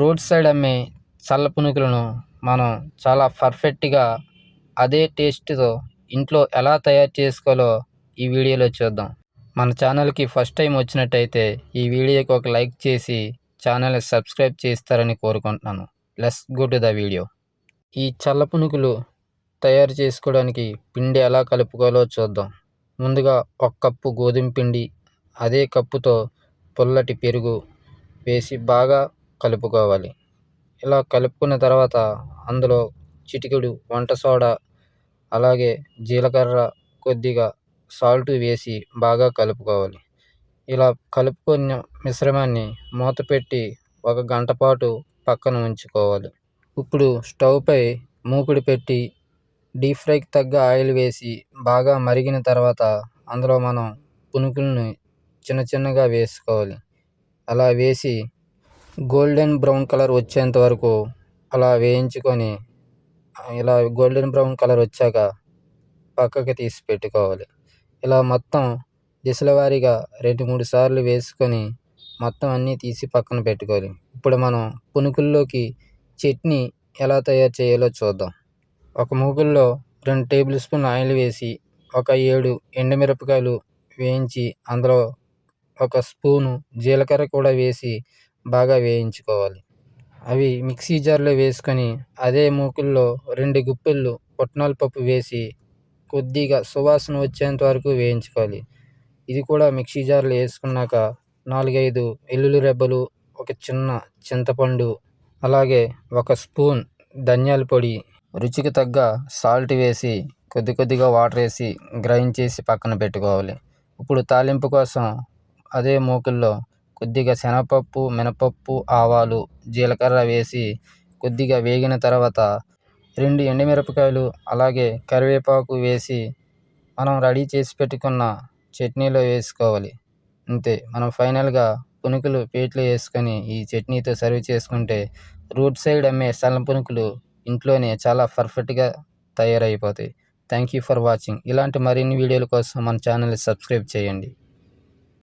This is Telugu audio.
రోడ్ సైడ్ అమ్మే చల్ల పునుకులను మనం చాలా పర్ఫెక్ట్గా అదే టేస్ట్తో ఇంట్లో ఎలా తయారు చేసుకోవాలో ఈ వీడియోలో చూద్దాం. మన ఛానల్కి ఫస్ట్ టైం వచ్చినట్టయితే ఈ వీడియోకి ఒక లైక్ చేసి ఛానల్ని సబ్స్క్రైబ్ చేస్తారని కోరుకుంటున్నాను. Let's go to the video. ఈ చల్ల పునుకులు తయారు చేసుకోవడానికి పిండి ఎలా కలుపుకోవాలో చూద్దాం. ముందుగా ఒక కప్పు గోధుమ పిండి అదే కప్పుతో పుల్లటి పెరుగు వేసి బాగా కలుపుకోవాలి. ఇలా కలుపుకున్న తర్వాత అందులో చిటికెడు వంట సోడా అలాగే జీలకర్ర కొద్దిగా సాల్ట్ వేసి బాగా కలుపుకోవాలి. ఇలా కలుపుకున్న మిశ్రమాన్ని మూత పెట్టి ఒక గంట పాటు పక్కన ఉంచుకోవాలి. ఇప్పుడు స్టవ్పై మూకుడు పెట్టి డీప్ ఫ్రైకి తగ్గ ఆయిల్ వేసి బాగా మరిగిన తర్వాత అందులో మనం పునుకుల్ని చిన్న చిన్నగా వేసుకోవాలి. అలా వేసి గోల్డెన్ బ్రౌన్ కలర్ వచ్చేంత వరకు అలా వేయించుకొని ఇలా గోల్డెన్ బ్రౌన్ కలర్ వచ్చాక పక్కకి తీసి పెట్టుకోవాలి. ఇలా మొత్తం దిశల వారీగా రెండు మూడు సార్లు వేసుకొని మొత్తం అన్నీ తీసి పక్కన పెట్టుకోవాలి. ఇప్పుడు మనం పునుకుల్లోకి చట్నీ ఎలా తయారు చేయాలో చూద్దాం. ఒక మూగుల్లో రెండు టేబుల్ స్పూన్ ఆయిల్ వేసి ఒక ఏడు ఎండుమిరపకాయలు వేయించి అందులో ఒక స్పూను జీలకర్ర కూడా వేసి బాగా వేయించుకోవాలి. అవి మిక్సీ జార్లో వేసుకొని అదే మూకుల్లో రెండు గుప్పిళ్ళు పుట్నాల పప్పు వేసి కొద్దిగా సువాసన వచ్చేంత వరకు వేయించుకోవాలి. ఇది కూడా మిక్సీ జార్లో వేసుకున్నాక నాలుగైదు వెల్లుల్లి రెబ్బలు ఒక చిన్న చింతపండు అలాగే ఒక స్పూన్ ధనియాల పొడి రుచికి తగ్గ సాల్ట్ వేసి కొద్ది కొద్దిగా వాటర్ వేసి గ్రైండ్ చేసి పక్కన పెట్టుకోవాలి. ఇప్పుడు తాలింపు కోసం అదే మూకుల్లో కొద్దిగా శనగపప్పు మినపప్పు ఆవాలు జీలకర్ర వేసి కొద్దిగా వేగిన తర్వాత రెండు ఎండుమిరపకాయలు అలాగే కరివేపాకు వేసి మనం రెడీ చేసి పెట్టుకున్న చట్నీలో వేసుకోవాలి. అంతే మనం ఫైనల్గా పునుకులు ప్లేట్లో వేసుకొని ఈ చట్నీతో సర్వ్ చేసుకుంటే రోడ్ సైడ్ అమ్మే సల్లం పునుకులు ఇంట్లోనే చాలా పర్ఫెక్ట్గా తయారైపోతాయి. Thank you for watching. ఇలాంటి మరిన్ని వీడియోల కోసం మన ఛానల్ని సబ్స్క్రైబ్ చేయండి.